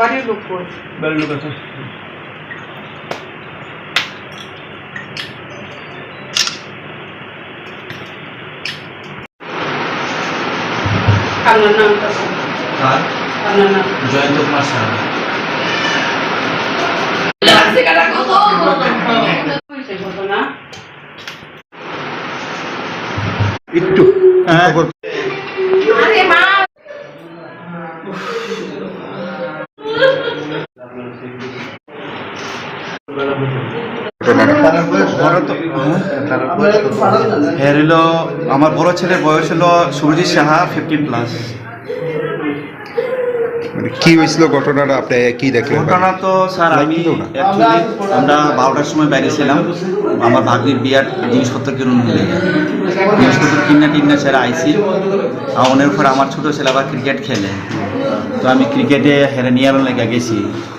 বাড়ির লোক কই বাড়ির লোক আছে। আপনার নামটা কার? আপনার নাম? জয়ন্ত কুমার ঘটনা? একটু হলো আমার বড় ছেলের বয়স হলো সুরজিৎ সাহা ফিফটি প্লাস মানে কি হয়েছিল ঘটনাটা? আপনি কি দেখলেন? ঘটনা তো স্যার আমি আমরা বারোটার সময় বাইরেছিলাম আমার ভাগ্নির বিয়ার জিনিসপত্র কিনুন মিলে জিনিসপত্র কিনা টিন্না ছেড়ে আইসি আর ওনের উপর আমার ছোটো ছেলে আবার ক্রিকেট খেলে। তো আমি ক্রিকেটে হেরে নিয়ে লেগে গেছি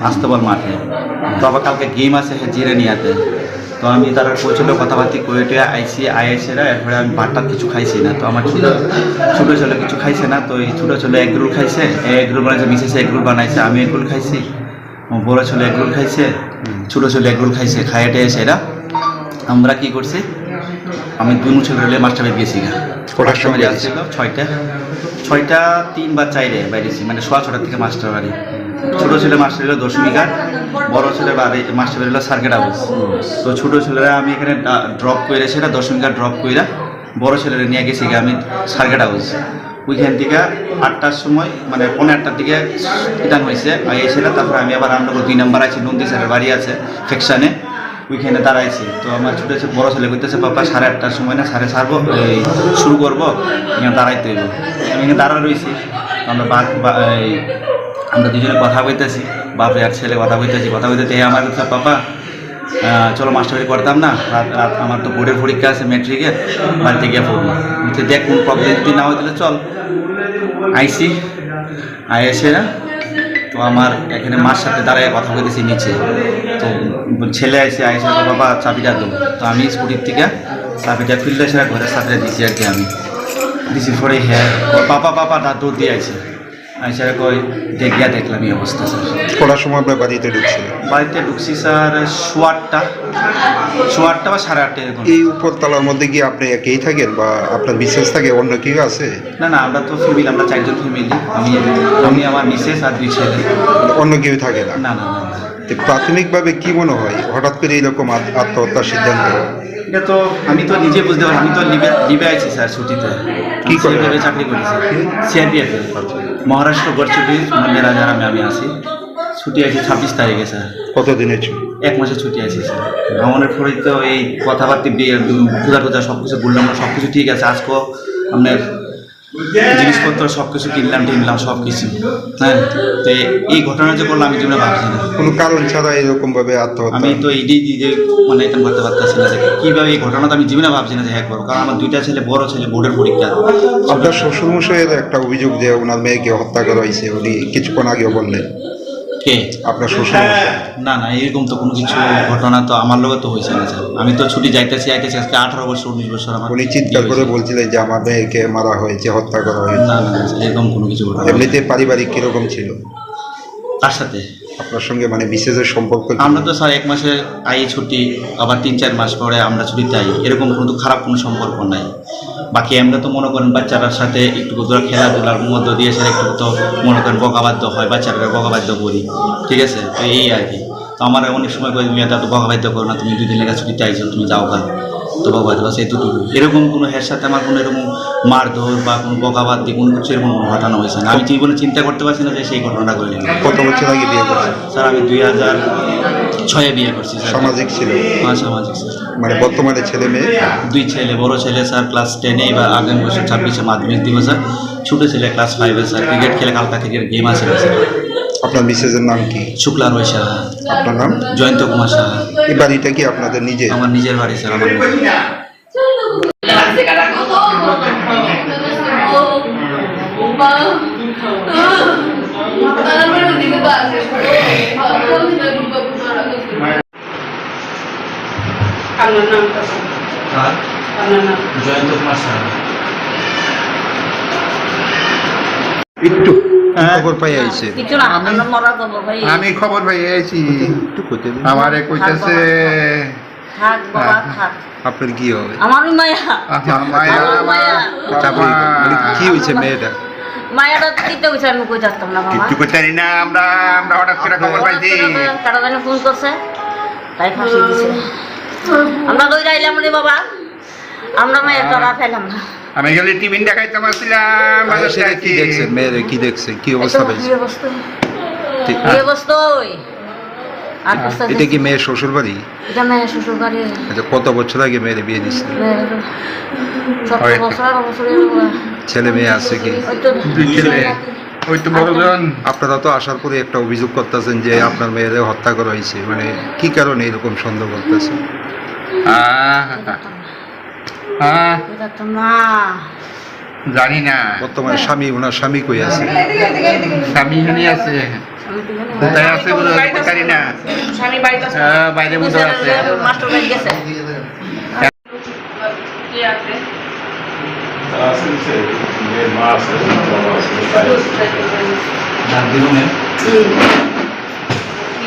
আস্তবল মাঠে। তো আবার কালকে গেম আছে জিরে নিয়াতে তো আমি তার কোচের কথাবার্তি কয়েটে আইসি আইএসেরা এরপরে আমি ভাতটা কিছু খাইছি না। তো আমার ছোটো ছোটো ছেলে কিছু খাইছে না তো এই ছোটো ছেলে এগ রোল খাইছে এগ রোল বানাইছে মিসেস এগ রোল বানাইছে আমি এগ রোল খাইছি বড় ছেলে এগ রোল খাইছে ছোটো ছেলে এগ রোল খাইছে এসে এরা আমরা কি করছি আমি দুই ছেলে রেলে মাস্টার বাড়ি গেছি গা। আসছিল ছয়টা ছয়টা তিন বা চাইরে বাইরেছি মানে সোয়া ছটার থেকে মাস্টার বাড়ি। ছোটো ছেলে মাস্টার হলো দশমিকা বড় ছেলে বাড়ি মাস্টার হলো সার্কেট হাউস তো ছোটো ছেলেরা আমি এখানে ড্রপ করে সেটা দশমিকা ড্রপ কইরা বড় ছেলেরা নিয়ে গেছি আমি সার্কেট হাউস ওইখান থেকে আটটার সময় মানে পনেরো আটটার দিকে রিটার্ন হয়েছে। আর এসে তারপরে আমি আবার রামনগর দুই নাম্বার আছি নন্দী স্যারের বাড়ি আছে ফেকশানে ওইখানে দাঁড়াইছি। তো আমার ছোটো বড় ছেলে কইতেছে বাবা সাড়ে আটটার সময় না সাড়ে সারবো এই শুরু করব, এখানে দাঁড়াইতে হইব। আমি এখানে দাঁড়া রয়েছি আমরা আমরা দুজনে কথা বলতেছি বাপে আর ছেলে কথা বলতেছি কথা বলতে এ আমার কথা পাপা চলো মাস্টারি করতাম না রাত রাত আমার তো বোর্ডের পরীক্ষা আছে মেট্রিকের বাড়িতে গিয়ে পড়ব। বলছে, দেখ কোন প্রবলেম যদি না হয় তাহলে চল আইসি। আইএসে না তো আমার এখানে মার সাথে দাঁড়ায় কথা বলতেছি নিচে। তো ছেলে আইসে আইসে বাবা চাবিটা দেবো তো আমি স্কুটির থেকে চাবিটা ফিল্ডে সেরা ঘরের সাথে দিছি আর কি আমি। দিছি পরে হ্যাঁ পাপা পাপা দাঁত দৌড় দিয়ে আইসে কই দেখ গিয়া দেখলাম এই অবস্থা স্যার। কটার সময় আপনার বাড়িতে ঢুকছিলেন বাড়িতে ঢুকছি স্যার শো আটটা বা সাড়ে আটটা এরকম। এই উপরতলার মধ্যে কি আপনি একেই থাকেন বা আপনার বিশেষ থাকে অন্য কেউ আছে? না না আমরা তো ফ্যামিলি আমরা চারজন ফ্যামিলি আমি আমি আমার মিসেস আর দুই ছেলে। অন্য কেউ থাকে না? না না প্রাথমিকভাবে কি মনে হয়? হঠাৎ করে এইরকম আত্মহত্যার সিদ্ধান্ত? এটা তো আমি তো নিজে বুঝতে পারি আমি তো লিবে লিবে আছি স্যার ছুটিতে। কি? সিআরপিএফে চাকরি করি স্যার সিআরপিএফ মহারাষ্ট্র গড়চুটি মেলা আমি আমি আছি। ছুটি আছি ছাব্বিশ তারিখে স্যার। কতদিনের ছুটি? এক মাসে ছুটি আছি স্যার। ভ্রমণের পরে তো এই কথাবার্তা বিয়ে পূজা টুজা সব কিছু বললাম না সব কিছু ঠিক আছে আজকেও আপনার জিনিসপত্র সব কিছু কিনলাম টিনলাম সব কিছু হ্যাঁ? তো এই ঘটনা যে করলাম আমি ভাবছি না। কোনো কারণ ছাড়া এরকম ভাবে আত্মহত্যা? আমি তো এইটাই যে মানে এটা করতে পারতেছি না যে কীভাবে এই ঘটনাটা আমি জীবনে ভাবছি না যে হ্যাঁ করব কারণ আমার দুইটা ছেলে বড় ছেলে বোর্ডের পরীক্ষা। আপনার শ্বশুরমশাইয়ের একটা অভিযোগ যে ওনার মেয়েকে হত্যা করা হয়েছে উনি কিছুক্ষণ আগেও বললেন। কে? আপনার শ্বশুরমশাই না না এরকম তো কোনো কিছু ঘটনা তো আমার লগে তো হয়েছে না স্যার। আমি তো ছুটি যাইতেছি আইতেছি আজকে আঠারো বছর উনিশ বছর আমার উনি চিৎকার করে বলছিলেন যে আমার মেয়েকে মারা হয়েছে হত্যা করা হয়েছে। না না না, এরকম কোনো কিছু ঘটনা এমনিতে পারিবারিক কীরকম ছিল? তার সাথে? আপনার সঙ্গে মানে বিশেষের সম্পর্ক আমরা তো স্যার এক মাসে আই ছুটি আবার তিন চার মাস পরে আমরা ছুটিতে আই। এরকম কোনো খারাপ কোনো সম্পর্ক নাই। বাকি আমরা তো মনে করেন বাচ্চাটার সাথে একটু ধরো খেলাধুলার মধ্য দিয়ে সেটা একটু তো মনে করেন বকাবাদ্য হয় বাচ্চারা বকাবাদ্য করি, ঠিক আছে? তো এই আর কি। তো আমার অনেক সময় করে মেয়েটা তো বকাবাদ্য করো না, তুমি দুদিন লেখা ছুটিতে চাইছো তুমি যাও গা তো বকাবাদ্য বাস এতটুকু এরকম কোনো এর সাথে আমার কোনো এরকম মারধর বা কোনো বকাবাদ্য কোনো কিছু এরকম কোনো ঘটনা হয়েছে না। আমি জীবনে চিন্তা করতে পারছি না যে সেই ঘটনাটা করে কত বছর আগে বিয়ে করছেন স্যার আমি দুই হাজার ছয়ে বিয়ে করছি স্যার। সামাজিক ছিল? হ্যাঁ সামাজিক স্যার। মানে বর্তমানে ছেলে মেয়ে? দুই ছেলে বড় ছেলে স্যার ক্লাস টেনে এবার আগামী বছর ছাব্বিশে মাধ্যমিক দিব স্যার। ছোটো ছেলে ক্লাস ফাইভে স্যার। ক্রিকেট খেলে কালকা থেকে গেম আছে স্যার। আপনার মিসেজের নাম কি? শুক্লা রয় সাহা। আপনার নাম? জয়ন্ত কুমার সাহা। এই বাড়িটা কি আপনাদের নিজে আমার নিজের বাড়ি স্যার আমার আপনার নামটা আপনার নাম? জয়ন্ত কুমার সাহা। একটু। খবর পাই আইছে? আমরা আমি খবর পাই। আইছি। একটু কইতে দিন। কইতেছে থাক আপনার কি হবে? আমার মায়া। মায়া। তারপরে কি হয়েছে মেয়েটা? মায়াটা দিতে হয়েছে আমি কই থাকতাম না বাবা। করতে না আমরা আমরা হঠাৎ করে খবর পাইছি। তারা জানি ফোন করছে তাই ফাঁসি দিছে। আমরা রে বাবা। আমরা মায়ের তোরা ফেলাম না। আমি গেলে টিফিন দেখাইতাম আসছিলাম। কি দেখছেন মেয়ের কি দেখছে কি অবস্থা বস্তা এটা কি মেয়ের শ্বশুর বাড়ি এটা মেয়ের শ্বশুর বাড়ি আচ্ছা কত বছর আগে মেয়ের বিয়ে ছেলে মেয়ে আছে কি? ওই তো ছেলে। বড়জন। আপনারা তো আসার পরে একটা অভিযোগ করতেছেন যে আপনার মেয়েদের হত্যা করা হয়েছে মানে কি কারণে এরকম সন্দেহ করতেছে আহ, না। জানি না। বর্তমানে স্বামী ওনার স্বামী কই আছে? স্বামী এখানে আছে। না। কোথায় আছে জানি না। স্বামী বাড়িতে আছে। আহ, বাইরে মধ্যে আছে। মাস্টার বাড়ি গেছে। কে আছে? দার্জিলিংয়ে কি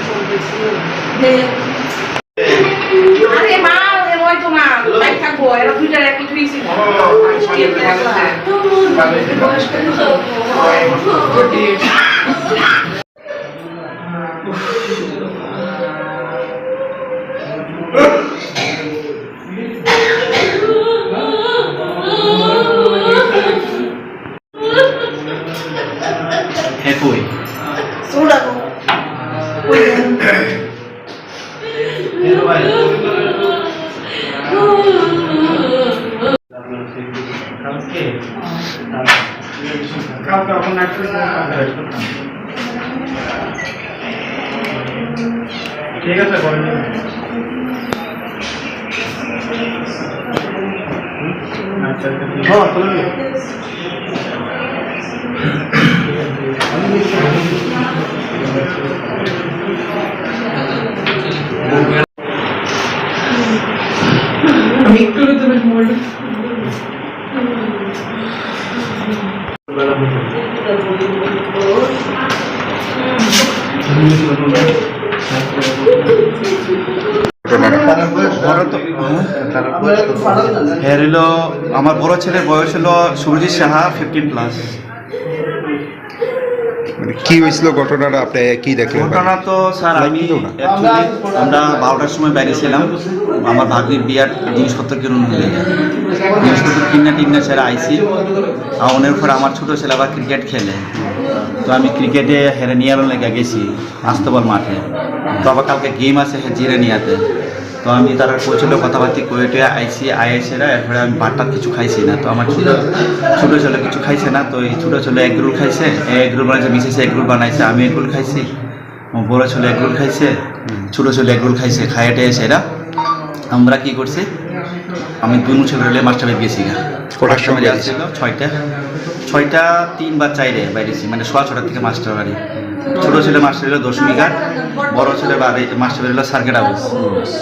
করতেছি? বাইরে থাকব, এরা দুইটার একই থুইছি। একই Ah, tá bom. Ah, tá bom. Ah, tá bom. Ah, tá bom. Ah, tá bom. Ah, tá হ্যাঁ হলো আমার বড় ছেলের বয়স হলো সুরজিৎ সাহা ফিফটিন প্লাস মানে কি হয়েছিল ঘটনাটা? আপনি কি দেখলেন? ঘটনা তো স্যার আমি আমরা বারোটার সময় বাইরে ছিলাম। আমার ভাগ্নির বিয়ার জিনিসপত্র কিনুন হয়ে যায় জিনিসপত্র কিনে টিনে ছেড়ে আইসি আর ওনের পরে আমার ছোটো ছেলে আবার ক্রিকেট খেলে। তো আমি ক্রিকেটে হেরে নিয়ে লেগে গেছি আস্তবল মাঠে। তো আবার কালকে গেম আছে জিরে নিয়াতে তো আমি তারা কোচের কথাবার্তি কয়েটে আইসি আইএসেরা এরপরে আমি ভাতটা কিছু খাইছি না। তো আমার ছোটো ছোটো ছেলে কিছু খাইছে না তো এই ছোটো ছেলে এগ রোল খাইছে এগ রোল বানাইছে মিসেস এগ রোল বানাইছে আমি এগ রোল খাইছি বড় ছেলে এগ রোল খাইছে ছোটো ছেলে এগ রোল খাইছে খাইটে এসে এরা আমরা কি করছি? আমি দুনু ছেলে রেলে মাস্টার বাড়ি গেছি গা। কটার সময় আসছিল ছয়টা ছয়টা তিন বা চাইরে বাইরেছি মানে সোয়া ছটার থেকে মাস্টার বাড়ি। ছোটো ছেলে মাস্টার হলো দশমী ঘাট, বড় ছেলে মাস্টার হলো সার্কেট হাউস।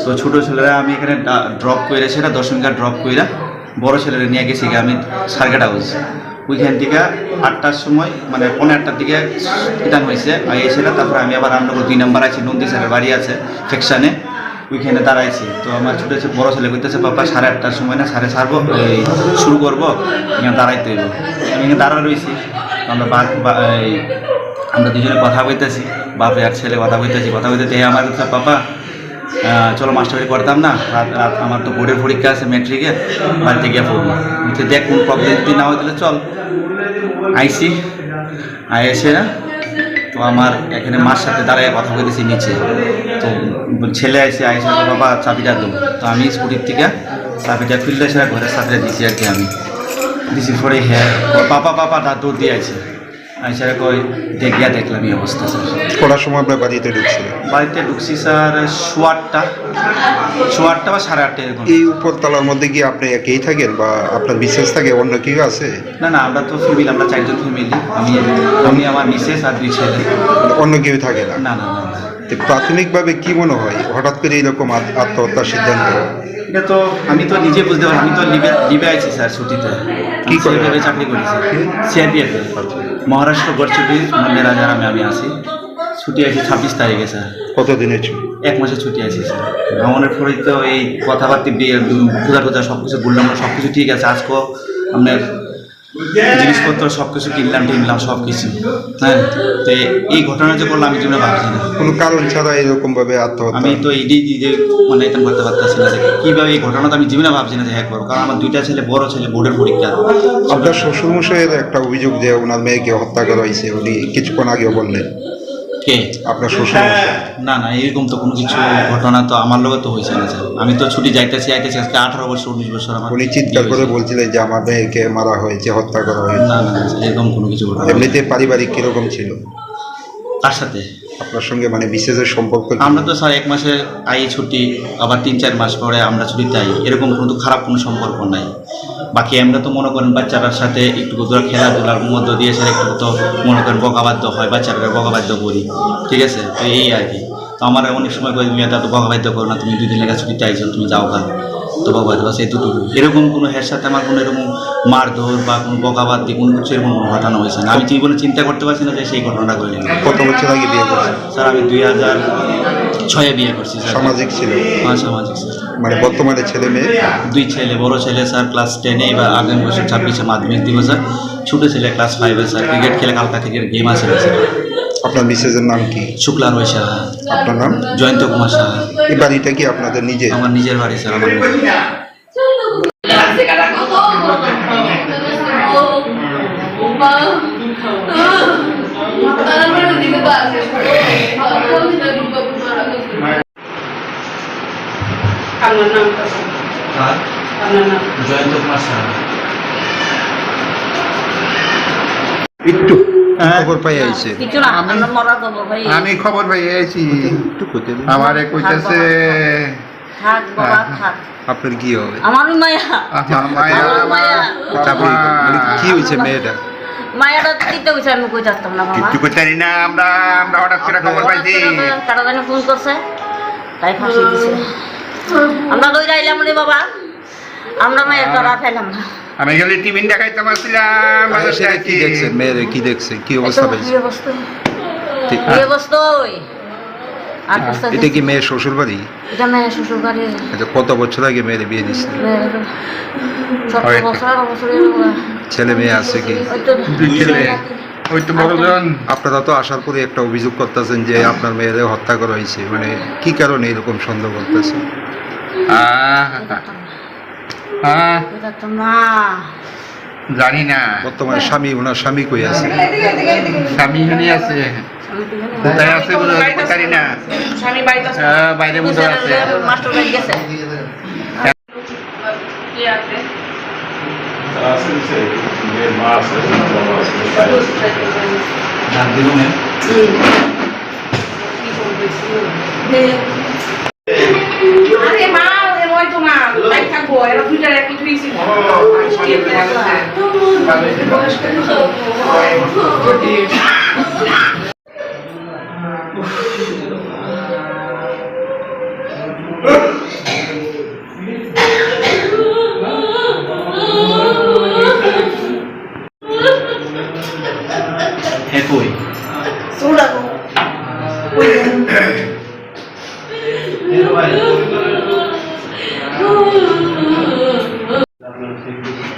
তো ছোটো ছেলেরা আমি এখানে ড্রপ করে সেটা দশমী ঘাট ড্রপ করে বড় ছেলেরা নিয়ে গেছি আমি সার্কেট হাউস। ওইখান থেকে আটটার সময় মানে পনেরো আটটার দিকে রিটার্ন হয়েছে আর এসে তারপরে আমি আবার রামনগর দুই নম্বর আছি নন্দী স্যারের বাড়ি আছে সেকশানে ওইখানে দাঁড়াইছি। তো আমার ছোটো ছে- বড় ছেলে কইতেছে বাবা সাড়ে আটটার সময় না সাড়ে সারবো শুরু করব, এখানে দাঁড়াইতে হইব। আমি এখানে দাঁড়া রয়েছি আমরা আমরা দুজনে কথা বলতেছি বাপে আর ছেলে কথা বলতেছি কথা বলতে এই আমার বাবা চলো মাস্টারি করতাম না রাত রাত আমার তো বোর্ডের পরীক্ষা আছে মেট্রিকের বাড়িতে গিয়ে পড়ব। বলছে, দেখ কোন প্রবলেম যদি না হয় তাহলে চল আইসি। আই এসে না তো আমার এখানে মার সাথে দাঁড়ায় কথা বলতেছি নিচে। তো ছেলে আইসে আইসে বাবা চাবিটা দেবো তো আমি স্কুটির থেকে চাবিটা ফিল্ডে এসে ঘরের সাথে দিছি আর কি আমি। দিছি পরে হ্যাঁ পাপা পাপা তার দৌড় দিয়ে আছে আইসে কই দেখ গিয়া দেখলাম এই অবস্থা স্যার। কটার সময় আপনার বাড়িতে ঢুকছিলেন বাড়িতে ঢুকছি স্যার শো আটটা বা সাড়ে আটটা এরকম। এই উপরতলার মধ্যে কি আপনি একেই থাকেন বা আপনার বিশেষ থাকে অন্য কেউ আছে? না না আমরা তো ফ্যামিলি আমরা চারজন ফ্যামিলি। আমি আমি আমার মিসেস আর দুই ছেলে। অন্য কেউ থাকে না? না না না তো প্রাথমিকভাবে কি মনে হয় হঠাৎ করে এরকম আত্মহত্যার সিদ্ধান্ত? এটা তো আমি তো নিজে বুঝতে পারি আমি তো লিবে লিবে আছি স্যার ছুটিতে। কি করে? চাকরি করি স্যার সিআরপিএফ মহারাষ্ট্র গড়চুটি মানে রাজার আমি আমি আছি। ছুটি আছি ছাব্বিশ তারিখে স্যার। কতদিনের ছুটি? এক মাসের ছুটি আছি স্যার। ভ্রমণের পরে তো এই কথাবার্তা বিয়ে পূজা টুজা সব কিছু বললাম সব কিছু ঠিক আছে আজকেও আপনার জিনিসপত্র সব কিছু কিনলাম টিনলাম সব কিছু হ্যাঁ তো এই ঘটনা যে করলাম আমি জীবনে ভাবছি না। কোনো কারণ ছাড়া এরকম ভাবে আত্মহত্যা? আমি তো এই যে মানে এটা করতে পারতেছি না যে কীভাবে এই ঘটনা তো আমি জীবনে ভাবছি না যে হ্যাঁ করব কারণ আমার দুইটা ছেলে বড় ছেলে বোর্ডের পরীক্ষা। আপনার শ্বশুরমশাইয়ের একটা অভিযোগ যে ওনার মেয়েকে হত্যা করা হয়েছে উনি কিছুক্ষণ আগেও বললেন। কে? আপনার শ্বশুরমশাই না না এরকম তো কোনো কিছু ঘটনা তো আমার লগে তো হয়েছে না স্যার। আমি তো ছুটি যাইতেছি আইতেছি আজকে আঠারো বছর উনিশ বছর আমার উনি চিৎকার করে বলছিলেন যে আমার মেয়েকে মারা হয়েছে হত্যা করা হয়েছে না না না, এরকম কোনো কিছু ঘটনা এমনিতে পারিবারিক কীরকম ছিল? তার সাথে? আপনার সঙ্গে মানে বিশেষের সম্পর্ক আমরা তো স্যার এক মাসে আই ছুটি আবার তিন চার মাস পরে আমরা ছুটিতে আই। এরকম কোনো খারাপ কোনো সম্পর্ক নাই। বাকি আমরা তো মনে করেন বাচ্চাটার সাথে একটু ধরো খেলাধুলার মধ্য দিয়ে স্যার একটু তো মনে করেন বকাবাদ্য হয় বাচ্চাটাকে বকাবাদ্য করি ঠিক আছে? তো এই আর কি। তো আমার অনেক সময় করে তুমি এত বকাবাদ্য করো না তুমি দুই দিন লেগে ছুটিতে আইছো তুমি যাও গা। তো বকাবাদ্য বাস এতটুকু। এরকম কোনো হের সাথে আমার কোনো এরকম মারধর বা কোনো বকাবাদ্য কোনো কিছু এরকম কোনো ঘটনা হয়েছে না। আমি জীবনে চিন্তা করতে পারছি না যে সেই ঘটনাটা করে কত বছর আগে বিয়ে স্যার আমি দুই হাজার ছয়ে বিয়ে করছি স্যার। সামাজিক ছিল? হ্যাঁ সামাজিক স্যার মানে বর্তমানে ছেলে মেয়ে? দুই ছেলে বড় ছেলে স্যার ক্লাস টেনে এবার আগামী বছর ছাব্বিশে মাধ্যমিক দিব স্যার। ছোটো ছেলে ক্লাস ফাইভে স্যার ক্রিকেট খেলে কালকা ক্রিকেট গেম আছে স্যার। আপনার মিসেসের নাম কি? শুক্লা রয় সাহা আপনার নাম? জয়ন্ত কুমার সাহা। এই বাড়িটা কি আপনাদের নিজে আমার নিজের বাড়ি স্যার আমার আপনার নামটা আর আপনার নাম? জয়ন্ত কুমার সাহা। একটু খবর পাই আইছে। আমরা মরা দেবো ভাই আমি খবর পাই। আমারে কইতাছে আপনার কি হবে? আমার মায়া। মায়া। কি হয়েছে মেয়েটা? মায়াটা দিতে হয়েছে আমি কই থাকতাম না বাবা। কিচ্ছু না আমরা আমরা হঠাৎ করে খবর পাইছি। জানি ফোন করছে। তাই ফাঁসি দিছে। আমরা রে বাবা। আমরা মায়ের তোরা ফেলাম না। আমি টিফিন দেখাইতাম আসছিলাম কি মেয়ের কি দেখছে? কি অবস্থা বস্তু আর বস্তা এটা কি মেয়ের শ্বশুর বাড়ি এটা মেয়ে শ্বশুর বাড়ি আচ্ছা কত বছর আগে মেয়ের বিয়ে দিচ্ছে ছেলে মেয়ে আছে কি? আপনারা তো আসার পরে একটা অভিযোগ করতেছেন যে আপনার মেয়েদের হত্যা করা হয়েছে। মানে কি কারণে এরকম সন্দেহ করতেছে আহ, আহ, বুঝাতাম না জানি না বর্তমানে স্বামী ওনার স্বামী কই আছে? স্বামী হানি আছে। কোথায় আছে জানি না। আহ, বাইরে আছে। কে আছে কিছু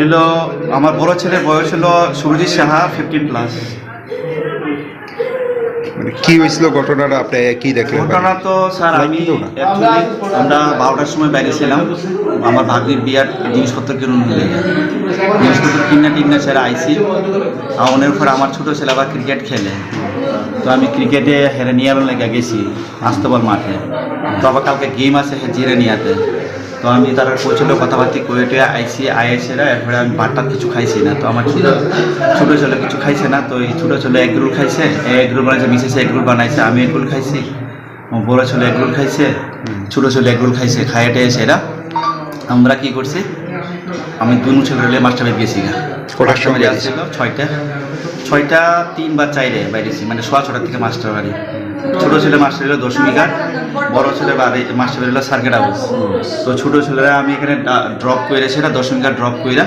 হলো আমার বড় ছেলের বয়স হলো সুরজিৎ সাহা ফিফটিন প্লাস মানে কি হয়েছিল ঘটনাটা? আপনি কি দেখলেন? ঘটনা তো স্যার আমি আমরা বারোটার সময় বাইরে ছিলাম। আমার ভাগ্নির বিয়ার জিনিসপত্র কিনুন হয়ে জিনিসপত্র কিনা টিন্না ছেড়ে আইসি। আর ওনের পর আমার ছোটো ছেলে আবার ক্রিকেট খেলে। তো আমি ক্রিকেটে হেরে নিয়ে লেগে গেছি আস্তবল মাঠে। তো আবার কালকে গেম আছে জিরে নিয়াতে। তো আমি তার কোচের কথাবার্তি কয়েটে আইসি আইএসেরা এরপরে আমি ভাতটা কিছু খাইছি না। তো আমার ছোটো ছোটো ছেলে কিছু খাইছে না তো এই ছোটো ছেলে এগ রোল খাইছে এগ রোল বানাইছে মিসেস এগ রোল বানাইছে আমি এগরোল খাইছি বড় ছেলে এগ রোল খাইছে ছোটো ছেলে এগ রোল খাইছে খাইটে এরা আমরা কি করছি? আমি দুনু ছেলে মাস্টার বেদ গেছি মাস্টার ছয়টা ছয়টা তিন বা চাইরে বাইরেছি মানে সোয়া ছটার থেকে মাস্টার বাড়ি। ছোটো ছেলে মাস্টার এলো দশমী ঘাট, বড় ছেলে মাস্টার হলো সার্কেট হাউস। তো ছোটো ছেলেরা আমি এখানে ড্রপ করে সেটা দশমী ঘাট ড্রপ কইরা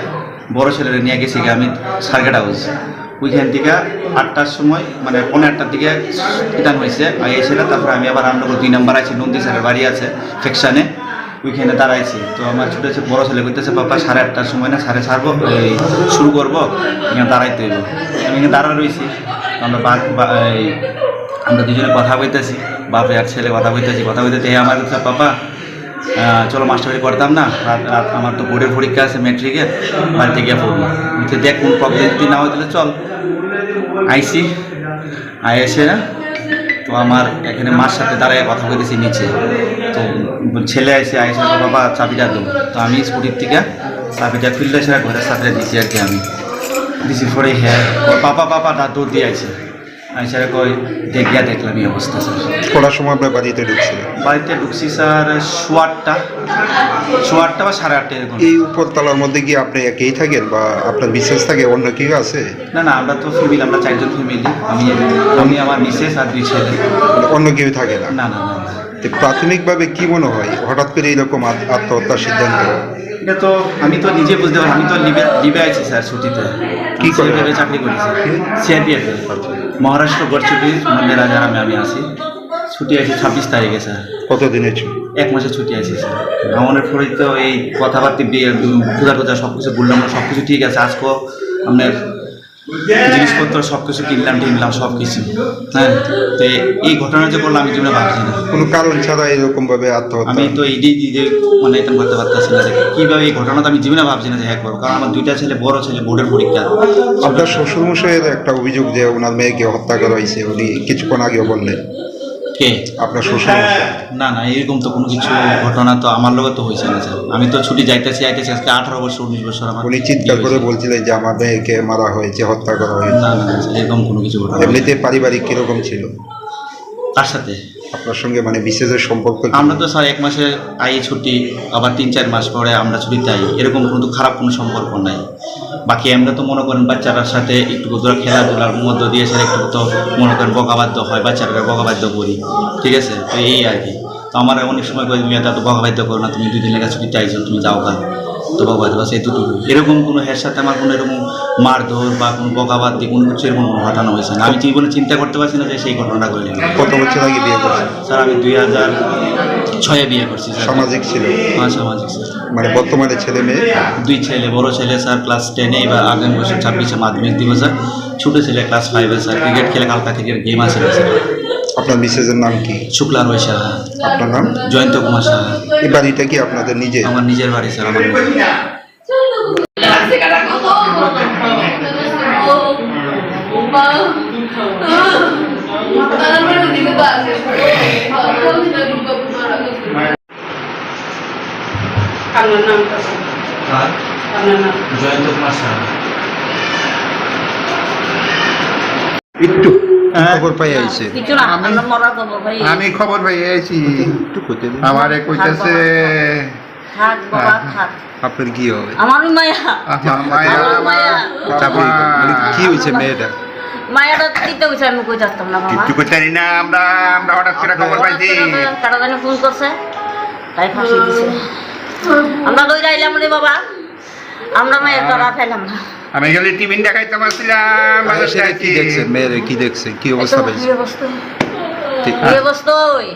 বড় ছেলেরা নিয়ে গেছি আমি সার্কেট হাউস। ওইখান থেকে আটটার সময় মানে পনেরো আটটার দিকে রিটার্ন হয়েছে আর এসে তারপরে আমি আবার রামনগর দুই নাম্বার আছি নন্দী স্যারের বাড়ি আছে ফেকশানে ওইখানে দাঁড়াইছি। তো আমার ছোটো ছে- বড় ছেলে কইতেছে বাবা সাড়ে আটটার সময় না সাড়ে সারবো এই শুরু করব, এখানে দাঁড়াইতে হইব। আমি এখানে দাঁড়া রয়েছি আমরা আমরা দুজনে কথা বলতেছি বাপে আর ছেলে কথা বলতেছি কথা বলতে এই আমার আহ, চলো মাস্টারি করতাম না রাত রাত আমার তো বোর্ডের পরীক্ষা আছে মেট্রিকের বাড়িতে গিয়ে পড়ব। বলছে, দেখ কোন প্রবলেম যদি না হয় তাহলে চল আইসি। আই এসে তো আমার এখানে মার সাথে দাঁড়ায় কথা বলতেছি নিচে। তো ছেলে আইসে তো বাবা চাবিটা দেবো তো আমি স্কুটির থেকে চাবিটা ফিল্ডে সেরা ঘরের সাথে দিছি আর কি আমি। দিছি পরে হ্যাঁ পাপা পাপা দৌড় দিয়ে আইছে। আইসে কই দেখ গিয়া দেখলাম এই অবস্থা স্যার। কটার সময় আপনার বাড়িতে ঢুকছিলেন বাড়িতে ঢুকছি স্যার সোয়াটটা। সোয়াটটা বা সাড়ে আটটা এরকম। এই উপরতলার মধ্যে কি আপনি একেই থাকেন বা আপনার বিশেষ থাকে অন্য কেউ আছে? না না আমরা তো ফ্যামিলি আমরা চারজন ফ্যামিলি আমি আমি আমার মিসেস আর দুই ছেলে। মানে অন্য কেউ থাকে না? না না না প্রাথমিকভাবে কি মনে হয়? হঠাৎ করে এরকম আত- আত্মহত্যার সিদ্ধান্ত? এটা তো আমি তো নিজে বুঝতে পারি আমি তো লিবে লিবে আছি স্যার ছুটিতে। কি করে? চাকরি করি স্যার। সিআরপিএফ মহারাষ্ট্র গড়ছুটি মন্দির রাজার আমি আমি আছি। ছুটি আছি ছাব্বিশ তারিখে স্যার। কতদিনের ছুটি? এক মাসে ছুটি আছি স্যার। ভ্রমণের পরে তো এই কথাবার্তা বিয়ে পূজা টুজা সব কিছু বললাম সব কিছু ঠিক আছে আজকেও আপনার জিনিসপত্র সব কিছু কিনলাম টিনলাম সব কিছু হ্যাঁ তো এই ঘটনা যে বললাম আমি জীবনে ভাবছি না। কোনো কারণ ছাড়া এরকম ভাবে আত্মহত্যা? আমি তো এই দিদি মানে এটা করতে পারতেছি না যে কীভাবে এই ঘটনাটা আমি জীবনে ভাবছি না যে হ্যাঁ করব কারণ আমার দুইটা ছেলে বড় ছেলে বোর্ডের পরীক্ষা। আপনার শ্বশুরমশাইয়ের একটা অভিযোগ যে ওনার মেয়েকে হত্যা করা হয়েছে উনি কিছুক্ষণ আগেও বললেন। কে? আপনার শ্বশুরমশাই না না এরকম তো কোনো কিছু ঘটনা তো আমার লগে তো হয়েছে না স্যার। আমি তো ছুটি যাইতেছি যাইতেছি আজকে আঠারো বছর উনিশ বছর আমার উনি চিৎকার করে বলছিলেন যে আমার মেয়েকে মারা হয়েছে হত্যা করা হয়েছে। না না এরকম কোনো কিছু ঘটনা। এমনিতে পারিবারিক কীরকম ছিল? তার সাথে? আপনার সঙ্গে মানে বিশেষের সম্পর্ক আমরা তো স্যার এক মাসে আই ছুটি আবার তিন চার মাস পরে আমরা ছুটিতে আই। এরকম কিন্তু খারাপ কোনো সম্পর্ক নাই। বাকি আমরা তো মনে করেন বাচ্চারার সাথে একটু ধরো খেলাধুলার মধ্য দিয়ে স্যার একটু তো মনে করেন বকাবাদ্য হয় বাচ্চারা বকাবাদ্য করি ঠিক আছে? তো এই আর কি। তো আমার অনেক সময় করে তুমি এত বকাবাদ্য করো না তুমি দুই দিন লেগে ছুটিতে আইছো তুমি যাও কাল তো বকাবাদ্য বাস এতটুকু। এরকম কোনো হের সাথে আমার কোনো এরকম মারধর বা কোনো বকাবাদ্য কোনো কিছু এরকম কোনো ঘটনা হয়েছে না। আমি জীবনে চিন্তা করতে পারছি না যে সেই ঘটনাটা করে কত বছর আগে বিয়ে করছেন স্যার আমি দুই হাজার ছয়ে বিয়ে করছি স্যার। সামাজিক ছিল? হ্যাঁ সামাজিক স্যার মানে বর্তমানে ছেলে মেয়ে? দুই ছেলে বড় ছেলে স্যার ক্লাস টেনে এবার আগামী বছর ছাব্বিশে মাধ্যমিক দিব স্যার। ছোটো ছেলে ক্লাস ফাইভে স্যার ক্রিকেট খেলে কালকা ক্রিকেট গেম আছে স্যার। আপনার মিসেসের নাম কি? শুক্লা রয় সাহা আপনার নাম? জয়ন্ত কুমার সাহা এই বাড়িটা কি আপনাদের নিজে আমার নিজের বাড়ি স্যার আমার নিজের। আপনার নামটা আর আপনার নাম? জয়ন্ত কুমার সাহা। একটু খবর পাই আইছে। কিছু না আমরা আমি খবর কইতেছে থাক আপনার কি হবে? মায়া। আমার মায়া মায়া। মানে কি হয়েছে মেয়েটা? মায়াটা দিতে হয়েছে আমি কই থাকতাম না বাবা। করতে না আমরা আমরা হঠাৎ করে খবর পাইছি। জানি ফোন করছে তাই ফাঁসি দিছে। আমরা দৌড়ে রে বাবা। আমরা মেয়ে ফেলাম না। আমি গেলে টিফিন দেখাইতে পারছিলাম বাজার কি থেকে। দেখছেন মেয়েরে কি দেখছেন কি অবস্থা পাইছে কি অবস্থা? ঠিক- কি অবস্থা ওই?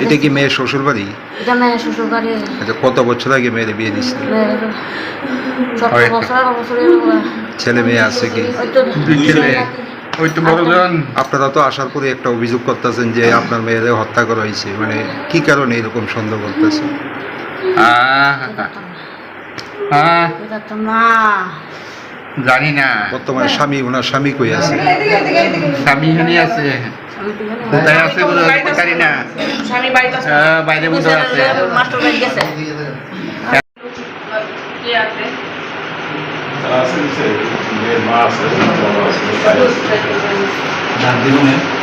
এটা কি মেয়ের শ্বশুর বাড়ি এটা মেয়ে শ্বশুর বাড়ি আচ্ছা কত বছর আগে মেয়ের বিয়ে এরকম। ছেলে মেয়ে আছে কি? দুই ছেলে। আপনারা তো আসার পরে একটা অভিযোগ করতেছেন যে আপনার মেয়েদের হত্যা করা হয়েছে। মানে কি কারণে এরকম সন্দেহ করতেছে? আহ, আহ, এটা তো না। জানি না। বর্তমানে স্বামী ওনার স্বামী কই আছে? স্বামী এখানে আছে। কোথায় আছে বলে জানি না। স্বামী বাড়িতে আছে। বাইরে মধ্যে আছে। মাস্টার বাড়ি গেছে। কে আছে? से मेरे माँ से में